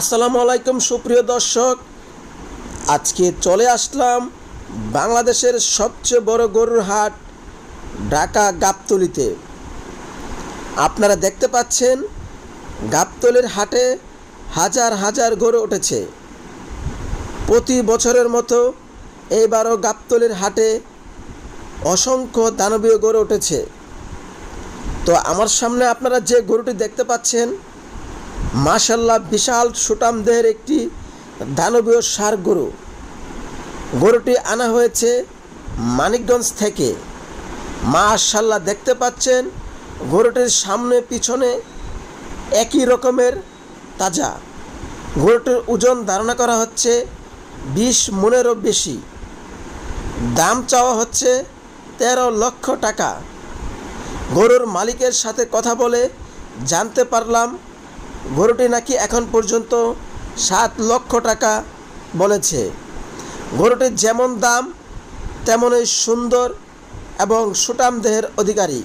আসসালামু আলাইকুম, সুপ্রিয় দর্শক। আজকে চলে আসলাম বাংলাদেশের সবচেয়ে বড় গরুর হাট, ঢাকা গাবতলিতে। আপনারা দেখতে পাচ্ছেন, গাবতলির হাটে হাজার হাজার গরু উঠেছে। প্রতি বছরের মতো এইবারও গাবতলির হাটে অসংখ্য দানবীয় গরু উঠেছে। তো আমার সামনে আপনারা যে গরুটি দেখতে পাচ্ছেন মাশাল্লাহ বিশাল সুটাম দেহের একটি দানবীয় সার গরু। গরুটি আনা হয়েছে মানিকগঞ্জ থেকে। মা মাশাল্লাহ দেখতে পাচ্ছেন, গরুটির সামনে পিছনে একই রকমের তাজা। গরুটির ওজন ধারণা করা হচ্ছে বিশ মনেরও বেশি। দাম চাওয়া হচ্ছে তেরো লক্ষ টাকা। গরুর মালিকের সাথে কথা বলে জানতে পারলাম গরুটি নাকি এখন পর্যন্ত সাত লক্ষ টাকা বলেছে। গরুটির যেমন দাম, তেমনই সুন্দর এবং সুটাম দেহের অধিকারী।